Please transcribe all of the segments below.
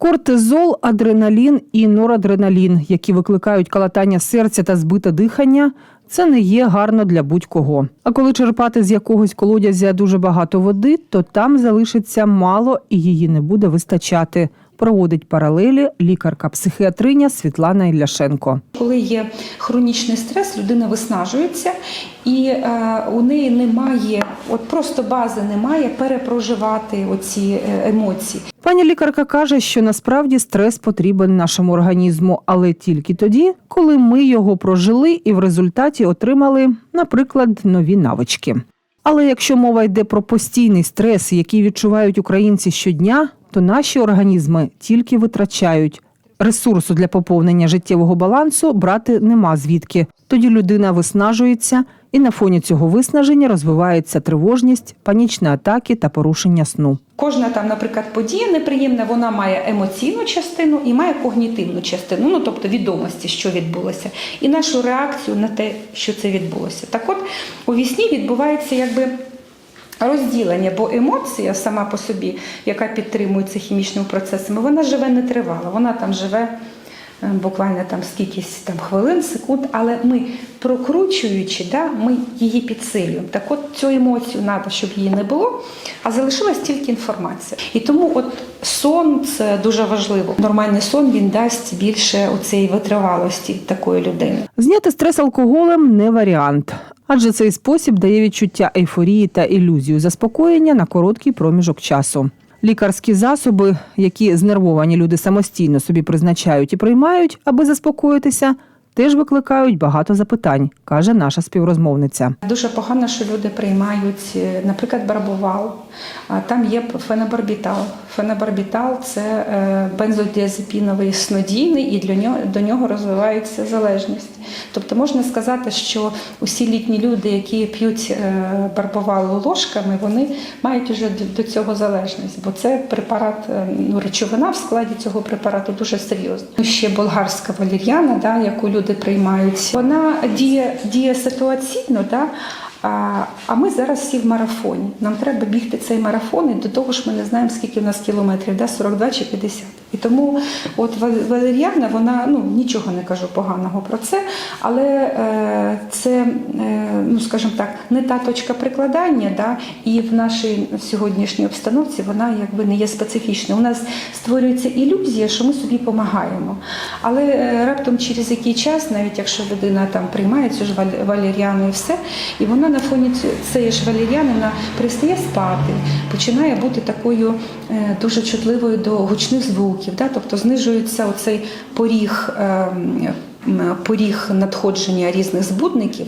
Кортизол, адреналін і норадреналін, які викликають калатання серця та збите дихання, це не є гарно для будь-кого. А коли черпати з якогось колодязя дуже багато води, то там залишиться мало і її не буде вистачати. Проводить паралелі лікарка-психіатриня Світлана Ілляшенко. Коли є хронічний стрес, людина виснажується, і е, у неї немає, от просто бази немає перепроживати оці е, емоції. Пані лікарка каже, що насправді стрес потрібен нашому організму, але тільки тоді, коли ми його прожили і в результаті отримали, наприклад, нові навички. Але якщо мова йде про постійний стрес, який відчувають українці щодня, то наші організми тільки витрачають. Ресурсу для поповнення життєвого балансу брати нема звідки. Тоді людина виснажується, і на фоні цього виснаження розвивається тривожність, панічні атаки та порушення сну. Кожна там, наприклад, подія неприємна, вона має емоційну частину і має когнітивну частину, ну тобто відомості, що відбулося, і нашу реакцію на те, що це відбулося. Так от у вісні відбувається якби. Розділення, бо емоція сама по собі, яка підтримується хімічними процесами, вона живе не тривало. Вона там живе е, буквально там скількись там хвилин, секунд, але ми прокручуючи, да, ми її підсилюємо. Так от цю емоцію треба, щоб її не було, а залишилась тільки інформація. І тому от сон це дуже важливо. Нормальний сон він дасть більше оцеї витривалості такої людини. Зняти стрес алкоголем не варіант, адже цей спосіб дає відчуття ейфорії та ілюзію заспокоєння на короткий проміжок часу. Лікарські засоби, які знервовані люди самостійно собі призначають і приймають, аби заспокоїтися, теж викликають багато запитань, каже наша співрозмовниця. Дуже погано, що люди приймають, е, наприклад, барбовал, а там є фенобарбітал. Фенобарбітал це е, бензодіазепіновий снодійний, і для нього до нього розвивається залежність. Тобто можна сказати, що усі літні люди, які п'ють е, ложками, вони мають уже до- цього залежність, бо це препарат, ну речовина в складі цього препарату дуже серйозна. Ще болгарська валір'яна, да, яку люди приймають, вона діє, діє ситуаційно, да, а, а ми зараз всі в марафоні. Нам треба бігти цей марафон, і до того ж ми не знаємо, скільки в нас кілометрів, да, 42 чи 50. І тому от Вал- Валеріана, вона ну нічого не кажу поганого про це, але е, це, е, ну скажімо так, не та точка прикладання, да, і в нашій сьогоднішній обстановці вона якби не є специфічна. У нас створюється ілюзія, що ми собі допомагаємо. Але е, раптом через який час, навіть якщо людина там приймає цю ж валеріану і все, і вона на фоні цієї ж валеріани вона перестає спати, починає бути такою е, дуже чутливою до гучних звуків, да? тобто знижується оцей поріг. ем, Поріг надходження різних збудників,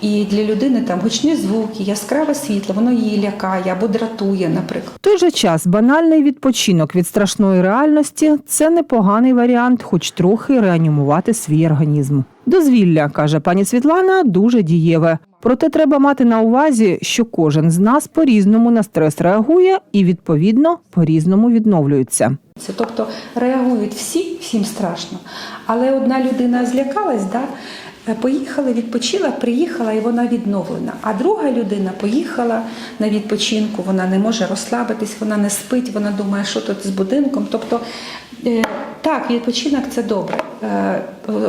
і для людини там гучні звуки, яскраве світло, воно її лякає або дратує, наприклад. В той же час банальний відпочинок від страшної реальності це непоганий варіант, хоч трохи реанімувати свій організм. Дозвілля, каже пані Світлана, дуже дієве. Проте треба мати на увазі, що кожен з нас по-різному на стрес реагує і відповідно по-різному відновлюється. Це тобто реагують всі, всім страшно. Але одна людина злякалась, да? е, поїхала, відпочила, приїхала і вона відновлена. А друга людина поїхала на відпочинку, вона не може розслабитись, вона не спить, вона думає, що тут з будинком. Тобто, е, так, відпочинок це добре. Е,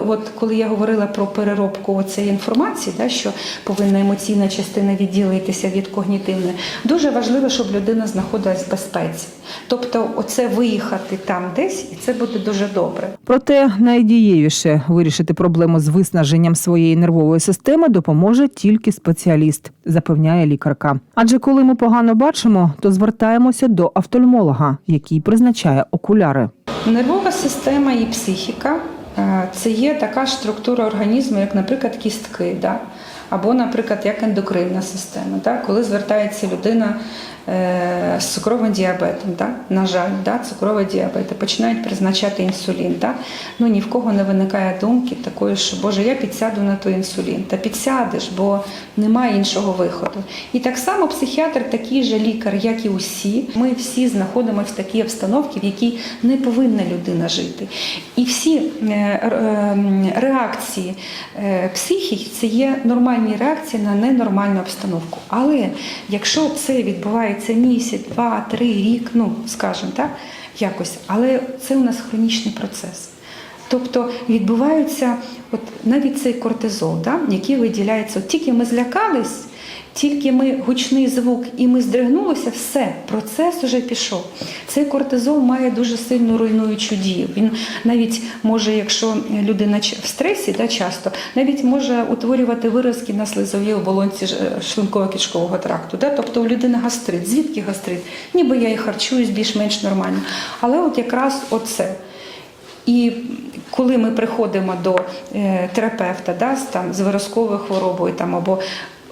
От коли я говорила про переробку цієї інформації, да, що повинна емоційна частина відділитися від когнітивної, дуже важливо, щоб людина знаходилась в безпеці. Тобто, оце виїхати там десь, і це буде дуже добре. Проте найдієвіше вирішити проблему з виснаженням своєї нервової системи допоможе тільки спеціаліст, запевняє лікарка. Адже коли ми погано бачимо, то звертаємося до офтальмолога, який призначає окуляри. Нервова система і психіка це є така ж структура організму, як, наприклад, кістки, да? або, наприклад, як ендокринна система. Да? Коли звертається людина е, з цукровим діабетом, да? на жаль, да? цукровий діабет, починають призначати інсулін. Да? Ну ні в кого не виникає думки такої, що Боже, я підсяду на той інсулін. Та підсядеш, бо немає іншого виходу. І так само психіатр такий же лікар, як і усі. Ми всі знаходимося в такій обстановці, в якій не повинна людина жити. І всі е, е, реакції е, психіки це є нормальні реакції на ненормальну обстановку. Але якщо це відбувається місяць, два, три, рік, ну скажімо так. якось, але це у нас хронічний процес. Тобто відбуваються, от навіть цей кортизол, да, який виділяється, от тільки ми злякались, тільки ми гучний звук і ми здригнулися, все, процес вже пішов. Цей кортизол має дуже сильну руйнуючу дію. Він навіть може, якщо людина в стресі, да, часто, навіть може утворювати виразки на слизовій оболонці е, шлунково-кишкового тракту. Да? Тобто у людини гастрит. Звідки гастрит? Ніби я і харчуюсь більш-менш нормально. Але от якраз оце. І коли ми приходимо до е, терапевта да, там, з виразковою хворобою, там, або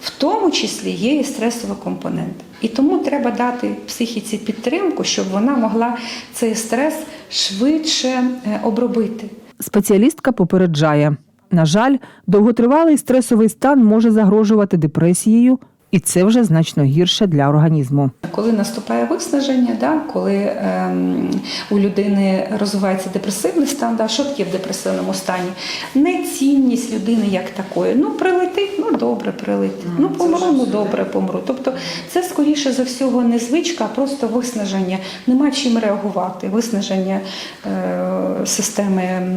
в тому числі є і стресова компонент. І тому треба дати психіці підтримку, щоб вона могла цей стрес швидше е, обробити. Спеціалістка попереджає: на жаль, довготривалий стресовий стан може загрожувати депресією, і це вже значно гірше для організму. Коли наступає виснаження, да, коли ем, у людини розвивається депресивний стан, да, що таке в депресивному стані? Нецінність людини як такої. Ну, прилетить, ну добре, прилетить. Ну, помру, ну добре, помру. Тобто це скоріше за всього не звичка, а просто виснаження. Нема чим реагувати. Виснаження е, системи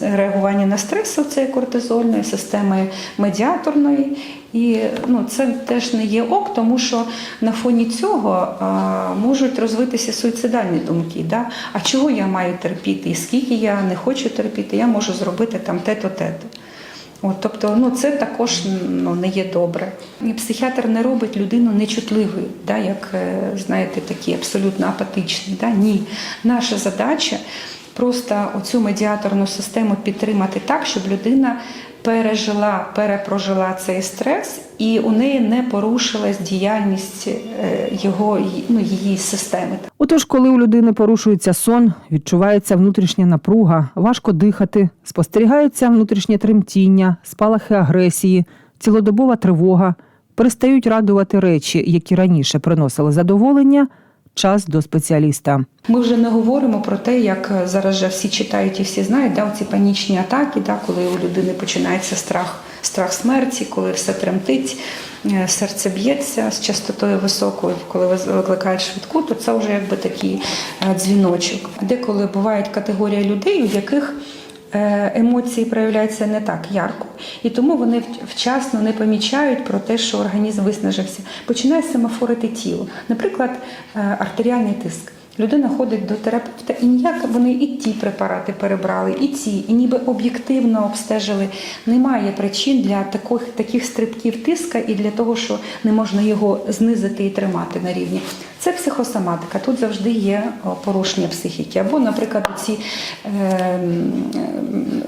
реагування на стрес, це кортизольної, системи медіаторної. І ну, це теж не є ок, тому що на фоні цього а, можуть розвитися суїцидальні думки. Да? А чого я маю терпіти? І скільки я не хочу терпіти, я можу зробити там те-то, те-то. От, тобто, ну це також ну, не є добре. І психіатр не робить людину нечутливою, да, як е, знаєте, такі абсолютно апатичні. Да? Ні. Наша задача просто оцю медіаторну систему підтримати так, щоб людина пережила, перепрожила цей стрес, і у неї не порушилась діяльність е, його ну, її системи. Отож, коли у людини порушується сон, відчувається внутрішня напруга, важко дихати, спостерігається внутрішнє тремтіння, спалахи агресії, цілодобова тривога, перестають радувати речі, які раніше приносили задоволення. Час до спеціаліста. Ми вже не говоримо про те, як зараз же всі читають і всі знають, да, ці панічні атаки, да, коли у людини починається страх, страх смерті, коли все тремтить, е, серце б'ється з частотою високою, коли викликають швидку, то це вже якби такий е, дзвіночок. Деколи бувають категорія людей, у яких емоції проявляються не так ярко, і тому вони вчасно не помічають про те, що організм виснажився. Починає семафорити тіло, наприклад, е, артеріальний тиск. Людина ходить до терапевта, і ніяк вони і ті препарати перебрали, і ці, і ніби об'єктивно обстежили. Немає причин для таких, таких стрибків тиска і для того, що не можна його знизити і тримати на рівні. Це психосоматика. Тут завжди є порушення психіки. Або, наприклад, ці е,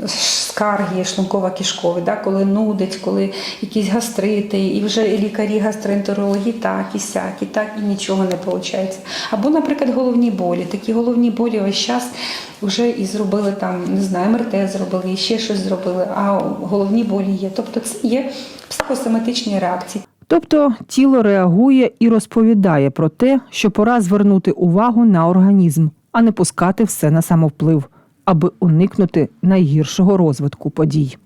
скарги шлунково-кишкові, да, коли нудить, коли якісь гастрити, і вже лікарі гастроентерологи так і сяк, і так, і нічого не виходить. Або, наприклад, головні болі. Такі головні болі весь час вже і зробили там, не знаю, МРТ зробили, і ще щось зробили, а головні болі є. Тобто це є психосоматичні реакції. Тобто тіло реагує і розповідає про те, що пора звернути увагу на організм, а не пускати все на самовплив, аби уникнути найгіршого розвитку подій.